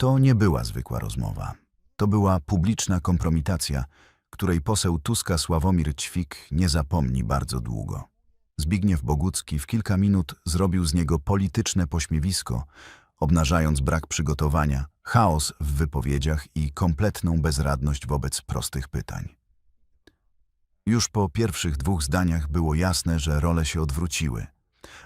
To nie była zwykła rozmowa. To była publiczna kompromitacja, której poseł Tuska Sławomir Ćwik nie zapomni bardzo długo. Zbigniew Bogucki w kilka minut zrobił z niego polityczne pośmiewisko, obnażając brak przygotowania, chaos w wypowiedziach i kompletną bezradność wobec prostych pytań. Już po pierwszych dwóch zdaniach było jasne, że role się odwróciły,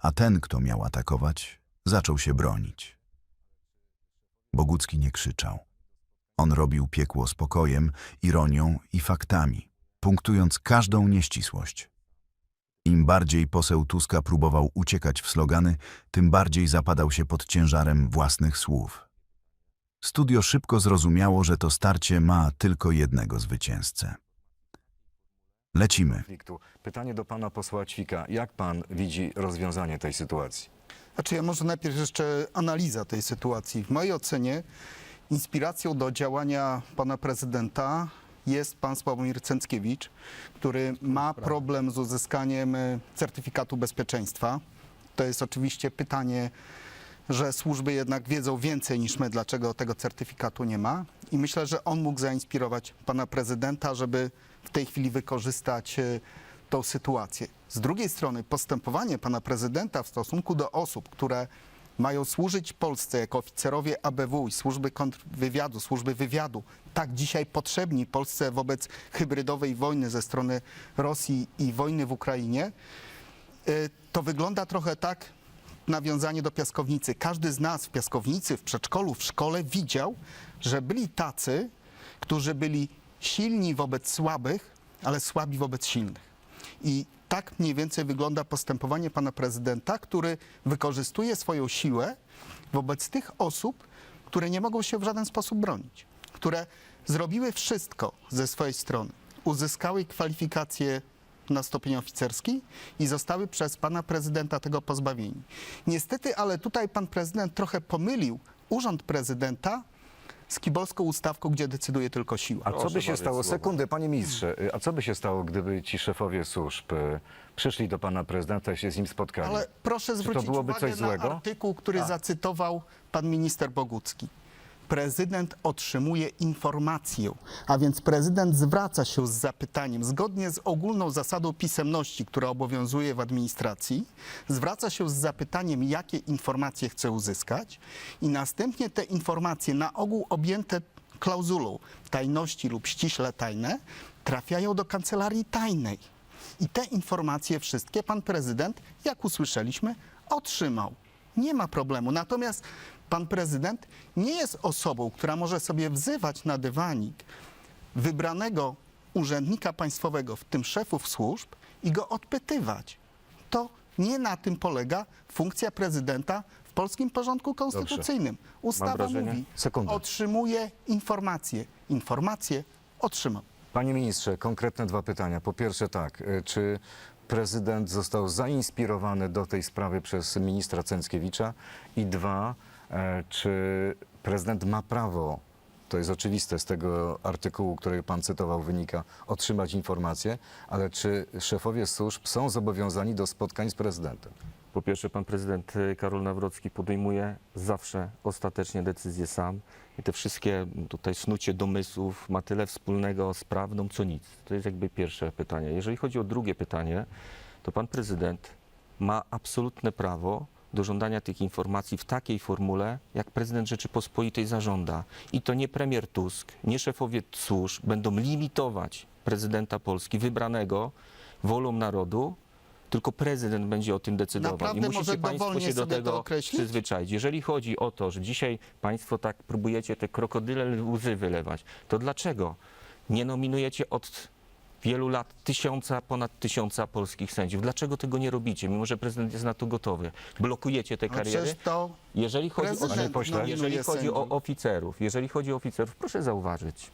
a ten, kto miał atakować, zaczął się bronić. Bogucki nie krzyczał. On robił piekło spokojem, ironią i faktami, punktując każdą nieścisłość. Im bardziej poseł Tuska próbował uciekać w slogany, tym bardziej zapadał się pod ciężarem własnych słów. Studio szybko zrozumiało, że to starcie ma tylko jednego zwycięzcę. Lecimy. Pytanie do pana posła Ćwika. Jak pan widzi rozwiązanie tej sytuacji? Znaczy ja może najpierw jeszcze analiza tej sytuacji. W mojej ocenie inspiracją do działania pana prezydenta jest pan Sławomir Cęckiewicz, który ma problem z uzyskaniem e, certyfikatu bezpieczeństwa. To jest oczywiście pytanie, że służby jednak wiedzą więcej niż my, dlaczego tego certyfikatu nie ma. I myślę, że on mógł zainspirować pana prezydenta, żeby w tej chwili wykorzystać e, tą sytuację. Z drugiej strony postępowanie pana prezydenta w stosunku do osób, które mają służyć Polsce jako oficerowie ABW i służby kontrwywiadu, służby wywiadu, tak dzisiaj potrzebni Polsce wobec hybrydowej wojny ze strony Rosji i wojny w Ukrainie, y, to wygląda trochę tak, nawiązanie do piaskownicy. Każdy z nas w piaskownicy, w przedszkolu, w szkole widział, że byli tacy, którzy byli silni wobec słabych, ale słabi wobec silnych. I tak mniej więcej wygląda postępowanie pana prezydenta, który wykorzystuje swoją siłę wobec tych osób, które nie mogą się w żaden sposób bronić, które zrobiły wszystko ze swojej strony, uzyskały kwalifikacje na stopień oficerski i zostały przez pana prezydenta tego pozbawieni. Niestety, ale tutaj pan prezydent trochę pomylił urząd prezydenta z kibolską ustawką, gdzie decyduje tylko siła. A co by się stało, Słowo. sekundę panie ministrze, y, a co by się stało, gdyby ci szefowie służb y, przyszli do pana prezydenta i się z nim spotkali? Ale proszę to zwrócić byłoby uwagę coś na złego? artykuł, który zacytował pan minister Bogucki. Prezydent otrzymuje informację, a więc prezydent zwraca się z zapytaniem, zgodnie z ogólną zasadą pisemności, która obowiązuje w administracji, zwraca się z zapytaniem, jakie informacje chce uzyskać i następnie te informacje, na ogół objęte klauzulą tajności lub ściśle tajne, trafiają do kancelarii tajnej. I te informacje wszystkie pan prezydent, jak usłyszeliśmy, otrzymał. Nie ma problemu. Natomiast pan prezydent nie jest osobą, która może sobie wzywać na dywanik wybranego urzędnika państwowego, w tym szefów służb, i go odpytywać. To nie na tym polega funkcja prezydenta w polskim porządku konstytucyjnym. Ustawa wrażenie- mówi, Sekundę. otrzymuje informacje. Informacje otrzymał. Panie ministrze, konkretne dwa pytania. Po pierwsze tak, y, czy prezydent został zainspirowany do tej sprawy przez ministra Cęckiewicza? I dwa, czy prezydent ma prawo, to jest oczywiste z tego artykułu, który pan cytował, wynika, otrzymać informacje, ale czy szefowie służb są zobowiązani do spotkań z prezydentem? Po pierwsze, pan prezydent y, Karol Nawrocki podejmuje zawsze ostatecznie decyzję sam i te wszystkie tutaj snucie domysłów ma tyle wspólnego z prawdą, co nic. To jest jakby pierwsze pytanie. Jeżeli chodzi o drugie pytanie, to pan prezydent ma absolutne prawo do żądania tych informacji w takiej formule, jak prezydent Rzeczypospolitej zażąda. I to nie premier Tusk, nie szefowie służb będą limitować prezydenta Polski wybranego wolą narodu, tylko prezydent będzie o tym decydował. Naprawdę I musicie Państwo się do tego określić? przyzwyczaić. Jeżeli chodzi o to, że dzisiaj Państwo tak próbujecie te krokodyle łzy wylewać, to dlaczego nie nominujecie od wielu lat tysiąca, ponad tysiąca polskich sędziów? Dlaczego tego nie robicie, mimo że prezydent jest na to gotowy? Blokujecie te kariery? przecież to Jeżeli chodzi, o, Prezydent pośle, jeżeli nominuje chodzi o sędziów. oficerów, jeżeli chodzi o oficerów, proszę zauważyć,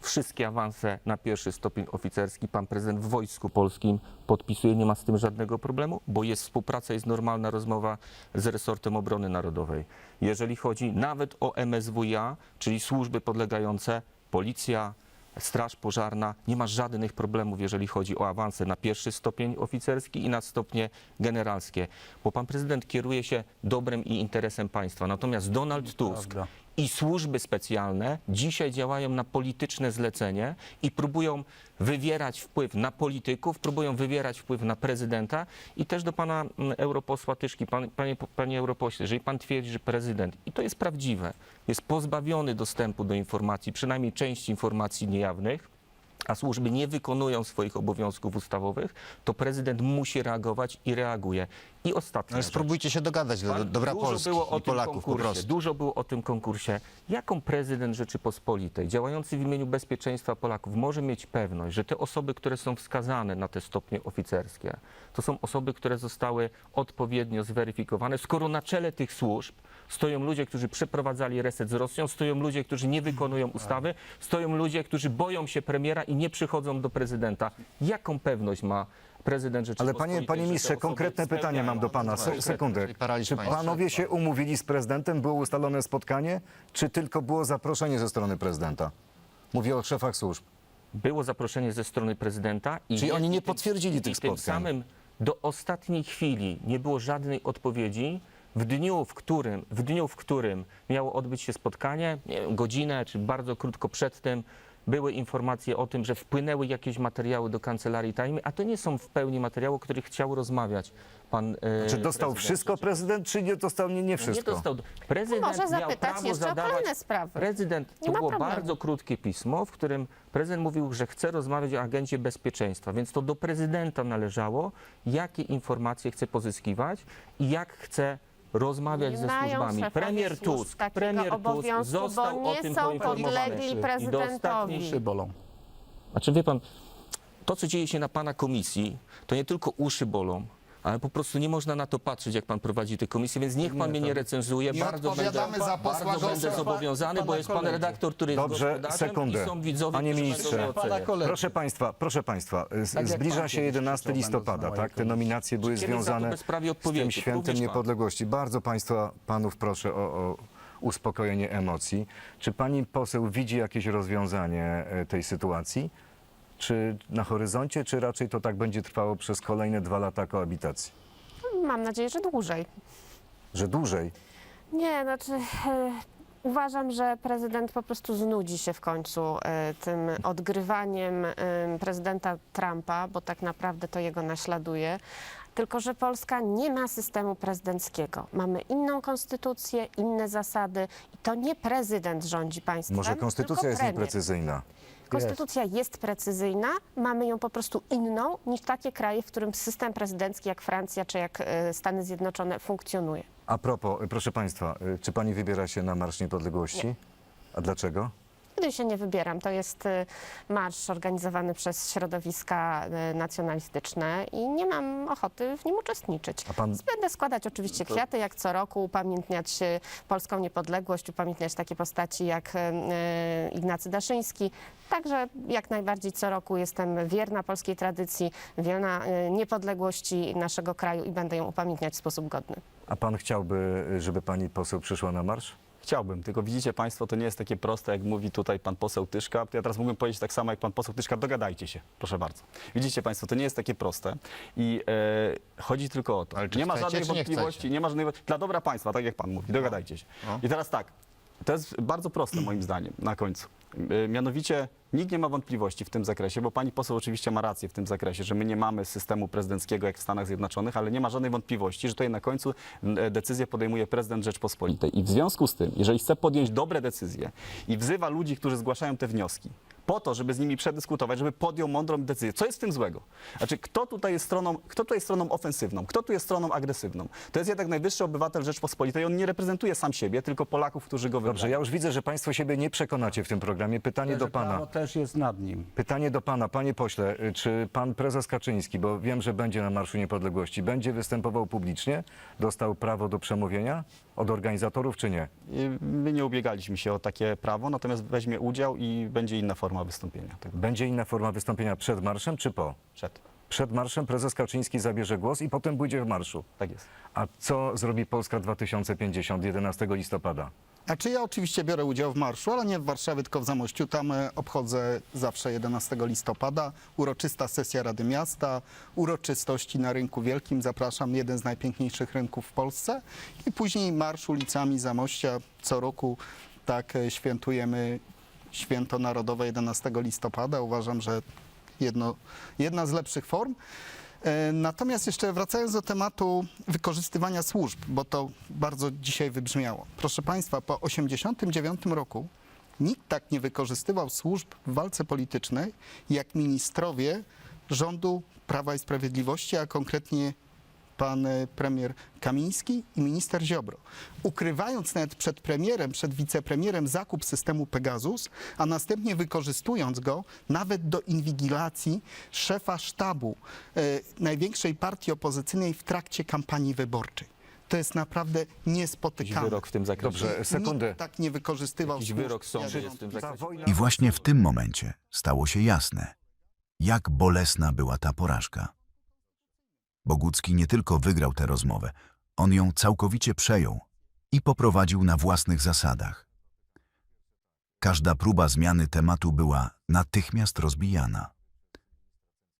wszystkie awanse na pierwszy stopień oficerski pan prezydent w Wojsku Polskim podpisuje, nie ma z tym żadnego problemu, bo jest współpraca, jest normalna rozmowa z resortem obrony narodowej. Jeżeli chodzi nawet o MSWiA, czyli służby podlegające, policja, Straż Pożarna, nie ma żadnych problemów, jeżeli chodzi o awanse na pierwszy stopień oficerski i na stopnie generalskie, bo pan prezydent kieruje się dobrem i interesem państwa. Natomiast Donald Tusk i służby specjalne dzisiaj działają na polityczne zlecenie i próbują wywierać wpływ na polityków, próbują wywierać wpływ na prezydenta i też do pana mm, europosła Tyszki, pan, panie, panie europośle, jeżeli pan twierdzi, że prezydent, i to jest prawdziwe, jest pozbawiony dostępu do informacji, przynajmniej części informacji niejawnych, a służby nie wykonują swoich obowiązków ustawowych, to prezydent musi reagować i reaguje. I ostatnia Ale rzecz. spróbujcie się dogadać dla Pan- dobra dużo Polski było o i Polaków po konkursie, prostu. Dużo było o tym konkursie. Jaką prezydent Rzeczypospolitej, działający w imieniu bezpieczeństwa Polaków, może mieć pewność, że te osoby, które są wskazane na te stopnie oficerskie, to są osoby, które zostały odpowiednio zweryfikowane, skoro na czele tych służb stoją ludzie, którzy przeprowadzali reset z Rosją, stoją ludzie, którzy nie wykonują ustawy, stoją ludzie, którzy boją się premiera i nie przychodzą do prezydenta. Jaką pewność ma prezydent Ale Rzeczypospolitej? panie, panie że te osoby konkretne pytanie mam do pana. Se- Sekundę. czyli paraliż Czy państwa. panowie się umówili z prezydentem? Było ustalone spotkanie? Czy tylko było zaproszenie ze strony prezydenta? Mówię o szefach służb. było zaproszenie ze strony prezydenta. I Czyli oni i nie potwierdzili i tych tym spotkań. samym do ostatniej chwili nie było żadnej odpowiedzi. W dniu, w którym, w dniu, w którym miało odbyć się spotkanie, nie wiem, godzinę czy bardzo krótko przed tym, były informacje o tym, że wpłynęły jakieś materiały do kancelarii tajnej, a to nie są w pełni materiały, o których chciał rozmawiać pan. e, Czy dostał prezydent wszystko prezydent, czy nie dostał nie, nie wszystko? Nie dostał. Prezydent Może miał zapytać prawo jeszcze o zadawać, kolejne sprawy. Prezydent, Nie to ma było problemu. bardzo krótkie pismo, w którym prezydent mówił, że chce rozmawiać o agencie bezpieczeństwa, więc to do prezydenta należało, jakie informacje chce pozyskiwać i jak chce rozmawiać ze mają służbami. szefowie Premier służb Tusk, takiego premier Tusk obowiązku, bo został nie o tym są poinformowany. podlegli I do prezydentowi. Uszy bolą. Znaczy wie pan, to co dzieje się na pana komisji, to nie tylko uszy bolą, ale po prostu nie można na to patrzeć, jak pan prowadzi tę komisję, więc niech pan mnie nie recenzuje. Nie bardzo będę, odpowiadamy za posła bardzo będę zobowiązany, bo jest pan redaktor, który jest Dobrze, gospodarzem sekundę. i są widzowie, Panie którzy ministrze. będą mnie oceniać. Proszę państwa, proszę państwa, z, Tak jak zbliża się kiedyś 11 krzyczał, listopada, na tak? Te mojej nominacje były Kiedy za to związane bezprawie z tym świętem Również pan. niepodległości. Bardzo państwa, panów proszę o, o uspokojenie emocji. Czy pani poseł widzi jakieś rozwiązanie e, tej sytuacji? Czy na horyzoncie, czy raczej to tak będzie trwało przez kolejne dwa lata koabitacji? Mam nadzieję, że dłużej. Że dłużej? Nie, znaczy e, uważam, że prezydent po prostu znudzi się w końcu e, tym odgrywaniem e, prezydenta Trumpa, bo tak naprawdę to jego naśladuje. Tylko, że Polska nie ma systemu prezydenckiego. Mamy inną konstytucję, inne zasady i to nie prezydent rządzi państwem. Może konstytucja jest nieprecyzyjna? Konstytucja jest precyzyjna, mamy ją po prostu inną niż takie kraje, w którym system prezydencki jak Francja czy jak e, Stany Zjednoczone funkcjonuje. A propos, e, proszę państwa, e, czy pani wybiera się na Marsz Niepodległości? A dlaczego? Nigdy się nie wybieram. To jest y, marsz organizowany przez środowiska y, nacjonalistyczne i nie mam ochoty w nim uczestniczyć. A pan Będę składać oczywiście kwiaty jak co roku, upamiętniać y, polską niepodległość, upamiętniać takie postaci jak Ignacy Daszyński. Także jak najbardziej co roku jestem wierna polskiej tradycji, wierna niepodległości naszego kraju i będę ją upamiętniać w sposób godny. A pan chciałby, żeby pani poseł przyszła na marsz? Chciałbym, tylko widzicie Państwo, to nie jest takie proste, jak mówi tutaj pan poseł Tyszka. Ja teraz mógłbym powiedzieć tak samo jak pan poseł Tyszka, dogadajcie się, proszę bardzo. Widzicie Państwo, to nie jest takie proste i e, chodzi tylko o to. Ale czy nie ma chcecie, żadnej czy nie wątpliwości, chcecie? nie ma żadnej dla dobra państwa, tak jak pan mówi, dogadajcie się. No. I teraz tak, to jest bardzo proste moim zdaniem na końcu. E, Mianowicie nikt nie ma wątpliwości w tym zakresie, bo pani poseł oczywiście ma rację w tym zakresie, że my nie mamy systemu prezydenckiego jak w Stanach Zjednoczonych, ale nie ma żadnej wątpliwości, że tutaj na końcu e, decyzję podejmuje prezydent Rzeczpospolitej. I w związku z tym, jeżeli chce podjąć dobre decyzje i wzywa ludzi, którzy zgłaszają te wnioski, po to, żeby z nimi przedyskutować, żeby podjął mądrą decyzję. Co jest w tym złego? Znaczy, kto tutaj jest stroną, kto tutaj jest stroną ofensywną, kto tu jest stroną agresywną? To jest jednak najwyższy obywatel Rzeczpospolitej. On nie reprezentuje sam siebie, tylko Polaków, którzy go wybrali. Dobrze, ja już widzę, że państwo siebie nie przekonacie w tym programie. Pytanie do pana. Prawo też jest nad nim. Pytanie do pana, panie pośle, y, czy pan prezes Kaczyński, bo wiem, że będzie na Marszu Niepodległości, będzie występował publicznie? Dostał prawo do przemówienia od organizatorów, czy nie? I My nie ubiegaliśmy się o takie prawo, natomiast weźmie udział i będzie inna forma wystąpienia. Tak Będzie inna forma wystąpienia przed marszem, czy po? przed. Przed marszem prezes Kaczyński zabierze głos i potem pójdzie w marszu. Tak jest. A co zrobi Polska 2050 11 listopada? Znaczy ja oczywiście biorę udział w marszu, ale nie w Warszawie, tylko w Zamościu. Tam e, obchodzę zawsze 11 listopada. Uroczysta sesja Rady Miasta, uroczystości na Rynku Wielkim. Zapraszam, jeden z najpiękniejszych rynków w Polsce. I później marsz ulicami Zamościa co roku. tak e, świętujemy święto narodowe 11 listopada. Uważam, że jedno, jedna z lepszych form. E, Natomiast jeszcze wracając do tematu wykorzystywania służb, bo to bardzo dzisiaj wybrzmiało. Proszę Państwa, po 1989 roku nikt tak nie wykorzystywał służb w walce politycznej, jak ministrowie rządu Prawa i Sprawiedliwości, a konkretnie pan e, premier Kamiński i minister Ziobro. Ukrywając nawet przed premierem, przed wicepremierem zakup systemu Pegasus, a następnie wykorzystując go nawet do inwigilacji szefa sztabu e, największej partii opozycyjnej w trakcie kampanii wyborczej. To jest naprawdę Jakiś niespotykane. wyrok w tym zakresie. Dobrze, sekundę. Nikt tak nie wykorzystywał Jakiś służb wyrok sądu jest w tym zakresie. I właśnie w tym momencie stało się jasne, jak bolesna była ta porażka. Bogucki nie tylko wygrał tę rozmowę, on ją całkowicie przejął i poprowadził na własnych zasadach. Każda próba zmiany tematu była natychmiast rozbijana.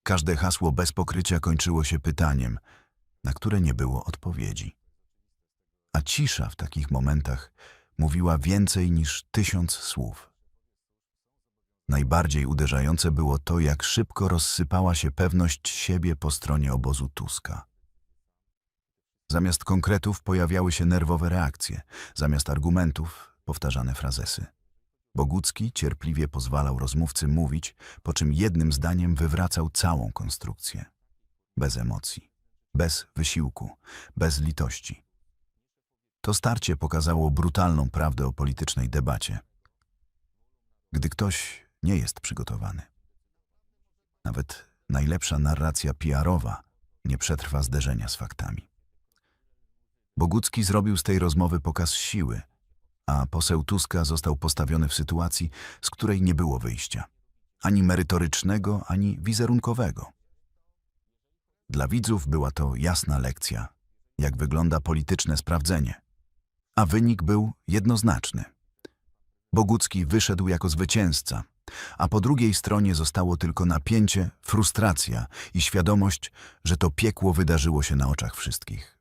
Każde hasło bez pokrycia kończyło się pytaniem, na które nie było odpowiedzi. A cisza w takich momentach mówiła więcej niż tysiąc słów. Najbardziej uderzające było to, jak szybko rozsypała się pewność siebie po stronie obozu Tuska. Zamiast konkretów pojawiały się nerwowe reakcje, zamiast argumentów powtarzane frazesy. Bogucki cierpliwie pozwalał rozmówcy mówić, po czym jednym zdaniem wywracał całą konstrukcję. Bez emocji, bez wysiłku, bez litości. To starcie pokazało brutalną prawdę o politycznej debacie. Gdy ktoś nie jest przygotowany. Nawet najlepsza narracja PR-owa nie przetrwa zderzenia z faktami. Bogucki zrobił z tej rozmowy pokaz siły, a poseł Tuska został postawiony w sytuacji, z której nie było wyjścia. Ani merytorycznego, ani wizerunkowego. Dla widzów była to jasna lekcja, jak wygląda polityczne sprawdzenie. A wynik był jednoznaczny. Bogucki wyszedł jako zwycięzca, a po drugiej stronie zostało tylko napięcie, frustracja i świadomość, że to piekło wydarzyło się na oczach wszystkich.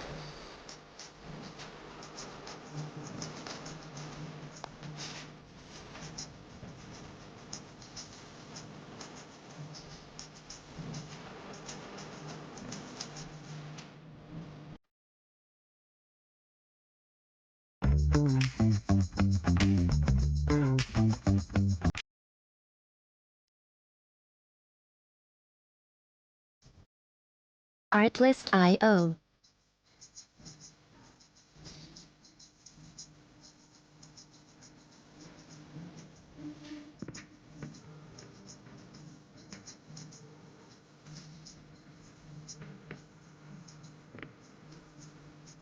Artlist.io.